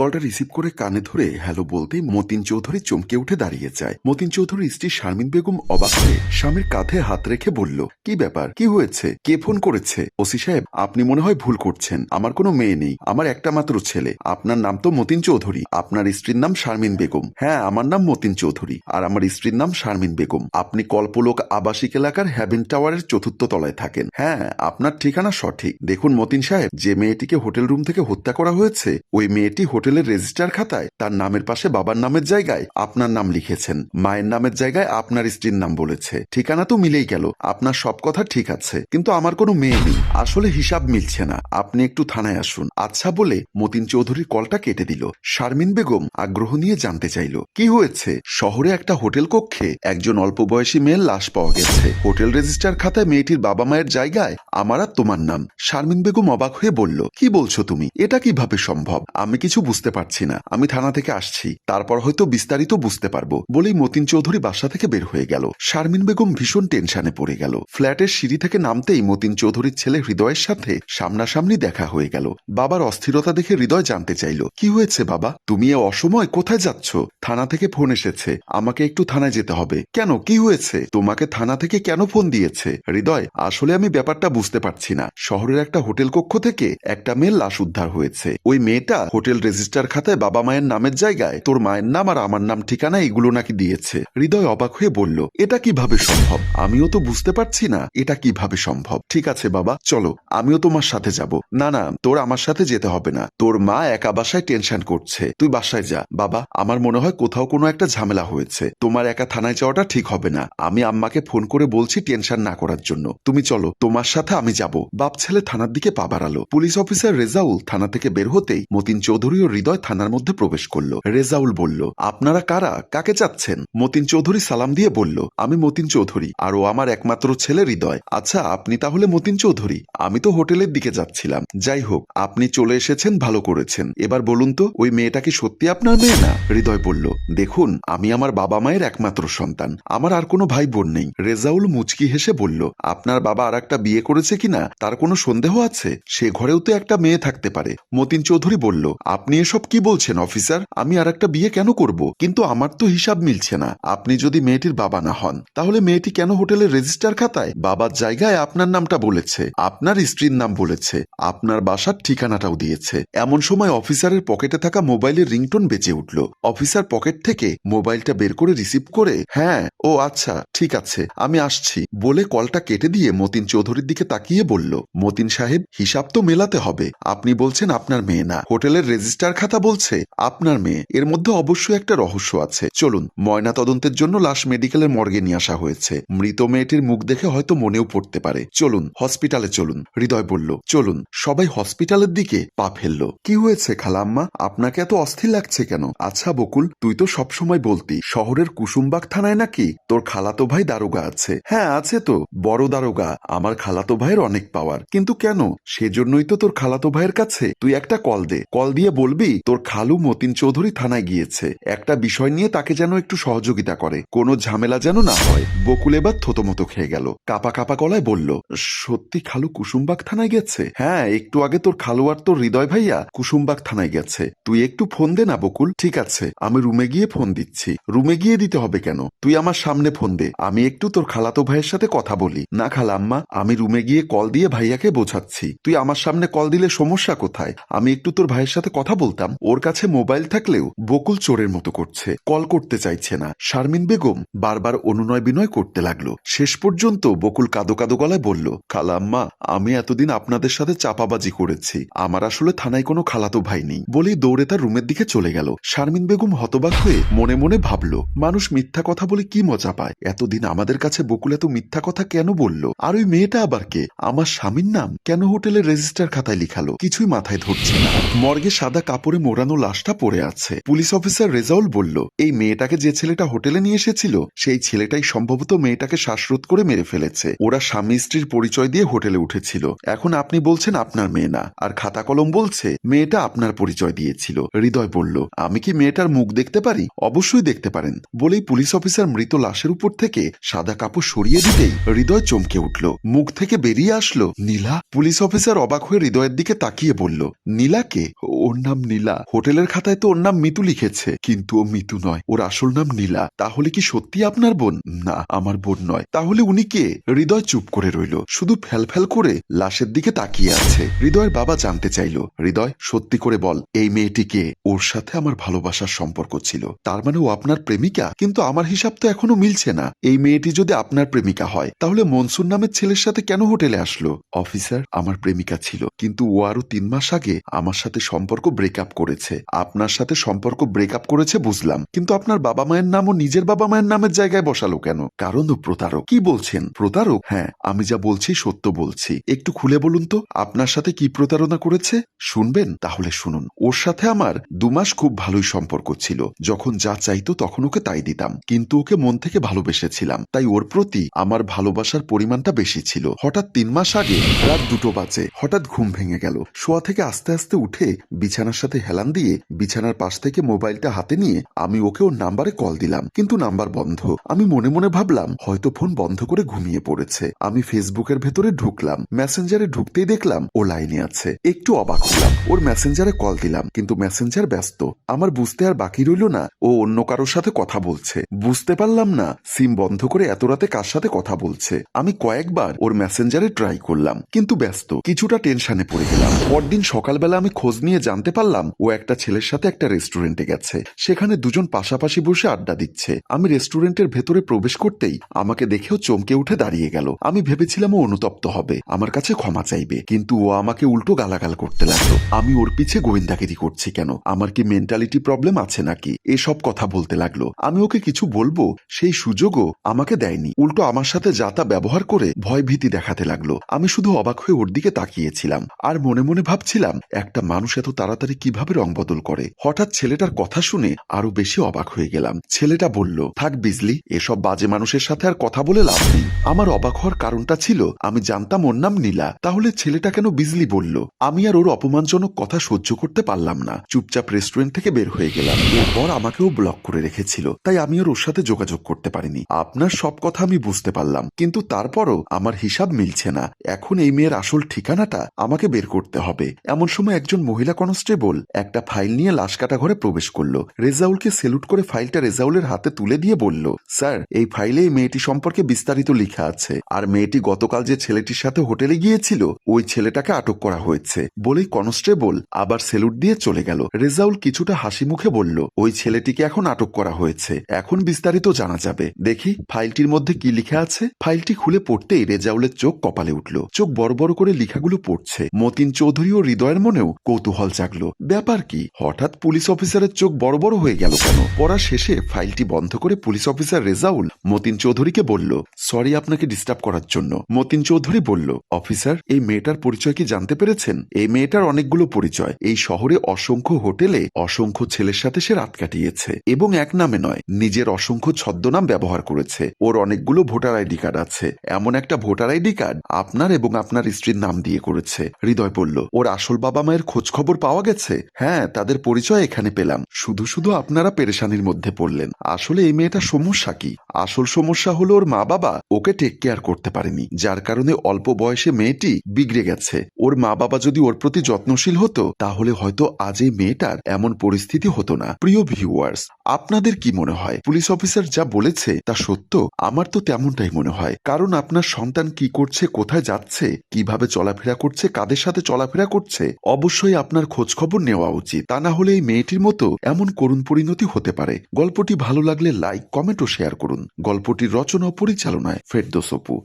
কলটা রিসিভ করে কানে ধরে হ্যালো বলতেই মতিন চৌধুরী চমকে উঠে দাঁড়িয়ে যায়। মতিন চৌধুরীর স্ত্রী শারমিন বেগম অবাক হয়ে স্বামীর কাঁধে হাত রেখে বলল, কি ব্যাপার? কি হয়েছে? কে ফোন করেছে? ওসি সাহেব, আপনি মনে হয় ভুল করছেন। আমার কোনো মেয়ে নেই। আমার একটা মাত্র ছেলে। আপনার নাম তো মতিন চৌধুরী। আপনার স্ত্রীর নাম শারমিন বেগম। হ্যাঁ আমার নাম মতিন চৌধুরী। আর আমার স্ত্রীর নাম শারমিন বেগম। আপনি কল্পলোক আবাসিক এলাকার হ্যাভেন টাওয়ারের চতুর্থ তলায় থাকেন। হ্যাঁ আপনার ঠিকানা সঠিক। দেখুন মতিন সাহেব, যে মেয়েটিকে হোটেল রুম থেকে হত্যা করা হয়েছে, ওই মেয়েটি হোটেলের রেজিস্টার খাতায় তার নামের পাশে বাবার নামের জায়গায় আপনার নাম লিখেছেন। মায়ের নামের জায়গায় আপনার স্ত্রীর নাম বলেছে। ঠিকানা তো মিলেই গেল। আপনার সব কথা ঠিক আছে। কিন্তু আমার কোনো মেয়ে নেই। আসলে হিসাব মিলছে না। আপনি একটু থানায় আসুন। আচ্ছা বলে মতিন চৌধুরীর কলটা কেটে দিল। শারমিন বেগম আগ্রহ নিয়ে জানতে চাইল, কি হয়েছে? শহরে একটা হোটেল কক্ষে একজন অল্প বয়সী মেয়ের লাশ পাওয়া গেছে। হোটেল রেজিস্টার খাতায় মেয়েটির বাবা মায়ের জায়গায় আমার আর তোমার নাম। শারমিন বেগম অবাক হয়ে বলল, কি বলছো তুমি? এটা কীভাবে সম্ভব? আমি কিছু বুঝতে পারছি না। আমি থানা থেকে আসছি, তারপর হয়তো বিস্তারিত বুঝতে পারব বলেই মতিন চৌধুরী বাসা থেকে বের হয়ে গেল। শারমিন বেগম ভীষণ টেনশনে পড়ে গেল। ফ্ল্যাটের সিঁড়ি থেকে নামতেই মতিন চৌধুরীর ছেলে হৃদয়ের সাথে সামনাসামনি দেখা হয়ে গেল। বাবার অস্থিরতা দেখে হৃদয় জানতে চাইল, কি হয়েছে বাবা? তুমি এ অসময় কোথায় যাচ্ছ? থানা থেকে ফোন এসেছে। আমাকে একটু থানায় যেতে হবে। কেন? কি হয়েছে? তোমাকে থানা থেকে কেন ফোন দিয়েছে? হৃদয়, আসলে আমি ব্যাপারটা বুঝতে পারছি না। শহরের একটা হোটেল কক্ষ থেকে একটা মেয়ের লাশ উদ্ধার হয়েছে। ওই মেয়েটা হোটেল রেজিস্টার খাতায় বাবা মায়ের নামের জায়গায় তোর মায়ের নাম আর আমার নাম ঠিকানা এগুলো নাকি দিয়েছে। হৃদয় অবাক হয়ে বলল, এটা কীভাবে সম্ভব? আমিও তো বুঝতে পারছি না, এটা কীভাবে সম্ভব? ঠিক আছে বাবা, চলো, আমিও তোমার সাথে যাব। না না, তোর আমার সাথে যেতে হবে না। তোর মা একা বাসায় টেনশন করছে। তুই বাসায় যা। বাবা, আমার মনে হয় কোথাও কোনো একটা ঝামেলা হয়েছে। তোমার একা থানায় যাওয়াটা ঠিক হবে না। আমি আম্মাকে ফোন করে বলছি টেনশন না করার জন্য। তুমি চলো, তোমার সাথে আমি যাব। বাপ ছেলে থানার দিকে পা বাড়ালো। পুলিশ অফিসার রেজাউল থানা থেকে বের হতেই মতিন চৌধুরী ও হৃদয় থানার মধ্যে প্রবেশ করল। রেজাউল বলল, আপনারা কারা? কাকে চাচ্ছেন? মতিন চৌধুরী সালাম দিয়ে বলল, আমি মতিন চৌধুরী, আর ও আমার একমাত্র ছেলে হৃদয়। আচ্ছা আপনি তাহলে মতিন চৌধুরী। আমি তো হোটেলের দিকে যাচ্ছিলাম। যাই হোক, আপনি চলে এসেছেন, ভালো করেছেন। এবার বলুন তো, ওই মেয়েটা কি সত্যি আপনার মেয়ে না? হৃদয় বলল, দেখুন, আমি আমার বাবা মায়ের একমাত্র সন্তান। আমার আর কোনো ভাই বোন নেই। রেজাউল মুচকি হেসে বলল, আপনার বাবা আর একটা বিয়ে করেছে কিনা? তার কোনো সন্দেহ আছে? সে ঘরেও তো একটা মেয়ে থাকতে পারে। মতিন চৌধুরী বলল, আপনি এসব কি বলছেন, অফিসার? আমি আর একটা বিয়ে কেন করব? কিন্তু আমার তো হিসাব মিলছে না। আপনি যদি মেয়েটির বাবা না হন, তাহলে মেয়েটি কেন হোটেলের রেজিস্টার খাতায়? বাবার জায়গায় আপনার নামটা বলেছে, আপনার স্ত্রীর নাম বলেছে, আপনার বাসার ঠিকানাটাও দিয়েছে। এমন সময় অফিসারের পকেটে থাকা মোবাইলের রিংটোন বেঁচে উঠল। অফিসার পকেট থেকে মোবাইলটা বের করে রিসিভ করে হ্যাঁ ও আচ্ছা ঠিক আছে, আমি আসছি। বলে কলটা কেটে দিয়ে মতিন চৌধুরীর দিকে তাকিয়ে বলল, মতিন সাহেব, হিসাব তো মেলাতে হবে। আপনি বলছেন আপনার মেয়ে না, হোটেলের রেজিস্টার খাতা বলছে, আপনার মেয়ে। এর মধ্যে অবশ্যই একটা রহস্য আছে। চলুন ময়না তদন্তের জন্য লাশ মেডিকেলের মর্গে নিয়ে আসা হয়েছে। মৃত মেয়েটির মুখ দেখে হয়তো মনেও পড়তে পারে। চলুন, হসপিটালে চলুন। হৃদয় বলল, চলুন, সবাই হসপিটালের দিকে পা ফেলল। কি হয়েছে খালাম্মা? আপনাকে এত অস্থির লাগছে কেন? আচ্ছা বকুল, তুই তো সবসময় বলতি, শহরের কুসুমবাগ থানায় নাকি তোর খালাতো ভাই দারোগা আছে? হ্যাঁ আছে তো, বড় দারোগা, আমার খালাতো ভাইয়ের অনেক পাওয়ার। কিন্তু কেন? সেজন্যই তো তোর খালাতো ভাইয়ের কাছে। তুই একটা কল দে, কল দিয়ে বলবি তোর খালু মতিন চৌধুরী থানায় গিয়েছে। একটা বিষয় নিয়ে তাকে যেন একটু সহযোগিতা করে। কোনো ঝামেলা যেন না হয়। বকুল এবার থতমতো খেয়ে গেল। কাপা কাপা গলায় বলল, সত্যি খালু কুসুমবাগ থানায় গেছে? হ্যাঁ একটু আগে তোর খালু আর তোর হৃদয় ভাইয়া কুসুমবাগ থানায় গেছে। তুই একটু ফোন দে না বকুল, ঠিক আছে? আমি রুমে গিয়ে ফোন দিচ্ছি। রুমে গিয়ে দিতে হবে কেন? তুই আমার সামনে ফোন দে। আমি একটু তোর খালাতো ভাইয়ের সাথে কথা বলি। না খালাম্মা আমি রুমে গিয়ে কল দিয়ে ভাইয়াকে বোঝাচ্ছি। তুই আমার সামনে কল দিলে সমস্যা কোথায়? আমি একটু তোর ভাইয়ের সাথে কথা বলতাম, ওর কাছে মোবাইল থাকলেও বকুল চোরের মতো করছে। কল করতে চাইছে না। শারমিন বেগম বারবার অনুনয় বিনয় করতে লাগল। শেষ পর্যন্ত বকুল কাদো কাদো গলায় বলল, খালাম্মা, আমি এতদিন আপনাদের সাথে চাপাবাজি করেছি। আমার আসলে থানায় কোনো খালাতো ভাই নেই। বলেই দৌড়ে তার রুমের দিকে চলে গেল। শারমিন বেগম হতবাক হয়ে মনে মনে ভাবল, মানুষ মিথ্যা কথা বলে কি মজা পায়? এতদিন আমাদের কাছে বকুল এত মিথ্যা কথা কেন বলল? আর ওই মেয়েটা আবার কে? আমার স্বামীর নাম কেন হোটেলের রেজিস্টার খাতায় লিখালো? কিছুই মাথায় ধরছে না। মর্গে সাদা কাপড়ে মোড়ানো লাশটা পড়ে আছে। পুলিশ অফিসার রেজাউল বলল, এই মেয়েটাকে যে ছেলেটা হোটেলে নিয়ে এসেছিল, সেই ছেলেটাই সম্ভবত মেয়েটাকে শ্বাসরোধ করে মেরে ফেলেছে। ওরা স্বামী স্ত্রীর পরিচয় দিয়ে হোটেলে উঠেছিল। এখন আপনি বলছেন আপনার মেয়ে না। আর খাতা কলম বলছে, মেয়েটা আপনার পরিচয় দিয়েছিল। হৃদয় বলল, আমি কি মেয়েটার মুখ দেখতে পারি? অবশ্যই দেখতে পারেন। বলেই পুলিশ অফিসার মৃত লাশের উপর থেকে সাদা কাপড় সরিয়ে দিতেই হৃদয় চমকে উঠল। মুখ থেকে বেরিয়ে আসলো নীলা। পুলিশ অফিসার অবাক হয়ে হৃদয়ের দিকে তাকিয়ে বলল, নীলাকে? ওর নাম নীলা। হোটেলের খাতায় তো ওর নাম মিতু লিখেছে। কিন্তু ও মিতু নয়, ওর আসল নাম নীলা। তাহলে কি সত্যি আপনার বোন? না, আমার বোন নয়। তাহলে উনি কে? হৃদয় চুপ করে রইল। শুধু ফ্যাল করে লাশের দিকে তাকিয়ে আছে। হৃদয়ের বাবা জানতে চাইল, হৃদয়, সত্যি করে বল, এই মেয়েটিকে ওর সাথে আমার ভালোবাসার সম্পর্ক ছিল। তার মানে ও আপনার প্রেমিকা? কিন্তু আমার হিসাব তো এখনও মিলছে না। এই মেয়েটি যদি আপনার প্রেমিকা হয়, তাহলে মনসুর নামের ছেলের সাথে কেন হোটেলে আসলো? অফিসার, আমার প্রেমিকা ছিল। কিন্তু ও আরও তিন মাস আগে আমার সাথে সম্পর্ক ব্রেকআপ করেছে। আপনার সাথে সম্পর্ক ব্রেকআপ করেছে বুঝলাম। কিন্তু আপনার বাবা মায়ের নাম ও নিজের বাবা মায়ের নামের জায়গায় বসালো কেন? কারণ ও প্রতারক। কি বলছেন? প্রতারক? হ্যাঁ আমি যা বলছি সত্য বলছি। একটু খুলে বলুন তো, আপনার সাথে কি প্রতারণা করেছে? শুনবেন? তাহলে শুনুন। ওর সাথে আমার দু মাস খুব ভালোই সম্পর্ক ছিল। যখন যা চাইতো তখন ওকে তাই দিতাম। কিন্তু ওকে মন থেকে ভালোবেসেছিলাম। তাই ওর প্রতি আমার ভালোবাসার পরিমাণটা বেশি ছিল। হঠাৎ তিন মাস আগে রাত দুটো বাজে। হঠাৎ ঘুম ভেঙে গেল। শোয়া থেকে আস্তে আস্তে উঠে বিছানার সাথে হেলান দিয়ে বিছানার পাশ থেকে মোবাইলটা হাতে নিয়ে আমি ওকে ওর নাম্বারে কল দিলাম। কিন্তু নাম্বার বন্ধ। আমি মনে মনে ভাবলাম, হয়তো ফোন বন্ধ করে ঘুমিয়ে পড়েছে। আমি ফেসবুকের ভেতরে ঢুকলাম। মেসেঞ্জারে ঢুকতেই দেখলাম, ও লাইনে আছে। একটু অবাক হলাম। ওর মেসেঞ্জারে কল দিলাম, কিন্তু মেসেঞ্জার ব্যস্ত। আমার বুঝতে আর বাকি রইল না, ও অন্য কারোর সাথে কথা বলছে। বুঝতে পারলাম না, সিম বন্ধ করে এত রাতে কার সাথে কথা বলছে। আমি কয়েকবার ওর মেসেঞ্জারে ট্রাই করলাম, কিন্তু ব্যস্ত। কিছুটা টেনশনে পড়ে গেলাম। পরদিন সকালবেলা আমি খোঁজ নিয়ে জানতে পারলাম ও একটা ছেলের সাথে একটা রেস্টুরেন্টে গেছে। সেখানে দুজন পাশাপাশি বসে আড্ডা দিচ্ছে। আমি রেস্টুরেন্টের ভেতরে প্রবেশ করতেই আমাকে দেখেও চমকে উঠে দাঁড়িয়ে গেল। আমি ভেবেছিলাম ও অনুতপ্ত হবে। আমার কাছে ক্ষমা চাইবে। কিন্তু ও আমাকে উল্টো গালাগাল করতে লাগল। আমি ওর পিছে গোয়েন্দাগিরি করছি কেন? আমার কি মেন্টালিটি প্রবলেম আছে নাকি? এসব কথা বলতে লাগল। আমি ওকে কিছু বলব? সেই সুযোগও আমাকে দেয়নি। উল্টো আমার সাথে যা তা ব্যবহার করে ভয় ভীতি দেখাতে লাগল। আমি শুধু অবাক হয়ে ওর দিকে তাকিয়েছিলাম। আর মনে মনে ভাবছিলাম, একটা মানুষ এত তাড়াতাড়ি কীভাবে রং বদল করে? হঠাৎ ছেলেটার কথা শুনে আরও বেশি অবাক হয়ে গেলাম। ছেলেটা বলল, থাক বিজলি, এসব বাজে মানুষের সাথে আর কথা বলে লাভ নেই। আমার অবাক হওয়ার কারণটা ছিল, আমি জানতাম ওর নাম নীলা। তাহলে ছেলেটা কেন বিজলি বলল? আমি আর ওর অপমানজনক কথা সহ্য করতে পারলাম না। চুপচাপ রেস্টুরেন্ট থেকে বের হয়ে গেলাম। এরপর আমাকেও ব্লক করে রেখেছিল। তাই আমি আর ওর সাথে যোগাযোগ করতে পারিনি। আপনার সব কথা আমি বুঝতে পারলাম। কিন্তু তারপরও আমার হিসাব মিলছে না। এখন এই মেয়ের আসল ঠিকানাটা আমাকে বের করতে হবে। এমন সময় একজন মহিলা কনস্টেবল একটা ফাইল নিয়ে লাশ কাটা ঘরে প্রবেশ করল। রেজাউলকে সেলুট করে ফাইলটা রেজাউলের হাতে তুলে দিয়ে বলল, স্যার, এই ফাইলে এই মেয়েটি সম্পর্কে বিস্তারিত লেখা আছে। আর মেয়েটি গতকাল যে ছেলেটির সাথে হোটেলে গিয়েছিল, ওই ছেলেটাকে আটক করা হয়েছে। বলেই কনস্টেবল আবার সেলুট দিয়ে চলে গেল। রেজাউল কিছুটা হাসি মুখে বলল, ওই ছেলেটিকে এখন আটক করা হয়েছে। এখন বিস্তারিত জানা যাবে। দেখি, ফাইলটির মধ্যে কি লিখা আছে? ফাইলটি খুলে পড়তেই রেজাউলের চোখ কপালে উঠল। চোখ বড় বড় করে লেখাগুলো পড়ছে। মতিন চৌধুরী ও হৃদয়ের মনেও কৌতূহল জাগলো। ব্যাপার কি? হঠাৎ পুলিশ অফিসারের চোখ বড় বড় হয়ে গেল কেন? পড়া শেষে ফাইলটি বন্ধ করে পুলিশ অফিসার রেজাউল মতিন চৌধুরীকে বলল, সরি আপনাকে ডিস্টার্ব করার জন্য। মতিন চৌধুরী বলল, অফিসার, এই মেয়েটার পরিচয় কি জানতে পেরেছেন? এই মেয়েটার অনেকগুলো পরিচয়। এই শহরে অসংখ্য হোটেলে অসংখ্য ছেলের সাথে সে রাত কাটিয়েছে এবং এক নামে নয়, নিজের অসংখ্য ছদ্মনাম ব্যবহার করেছে। ওর অনেকগুলো ভোটার আইডি কার্ড আছে। এমন একটা ভোটার আইডি কার্ড আপনার এবং আপনার স্ত্রীর নাম দিয়ে করেছে। হৃদয় বলল, ওর আসল বাবা মায়ের খোঁজ খবর পাওয়া গেছে? হ্যাঁ তাদের পরিচয় এখানে পেলাম। শুধু শুধু আপনারা পেরেশানির মধ্যে পড়লেন। আসলে এই মেয়েটা সমস্যা কি? আসল সমস্যা হলো ওর মা বাবা ওকে টেক কেয়ার করতে পারেনি, যার কারণে অল্প বয়সে মেয়েটি বিগড়ে গেছে। ওর মা বাবা যদি ওর প্রতি যত্নশীল হতো, তাহলে হয়তো আজ এই মেয়েটার এমন পরিস্থিতি হতো না। প্রিয় ভিউয়ার্স আপনাদের কি মনে হয়? পুলিশ অফিসার যা বলেছে তা সত্য? আমার তো তেমনটাই মনে হয়। কারণ আপনার সন্তান কি করছে, কোথায় যাচ্ছে, কীভাবে চলাফেরা করছে, কাদের সাথে চলাফেরা করছে, অবশ্যই আপনার খোঁজ খবর নেওয়া উচিত। তা না হলে এই মেয়েটির মতো এমন করুণ পরিণতি হতে পারে। গল্পটি ভালো লাগলে লাইক, কমেন্ট ও শেয়ার করুন। গল্পটির রচনা পরিচালনায় ফেরদোস অপু।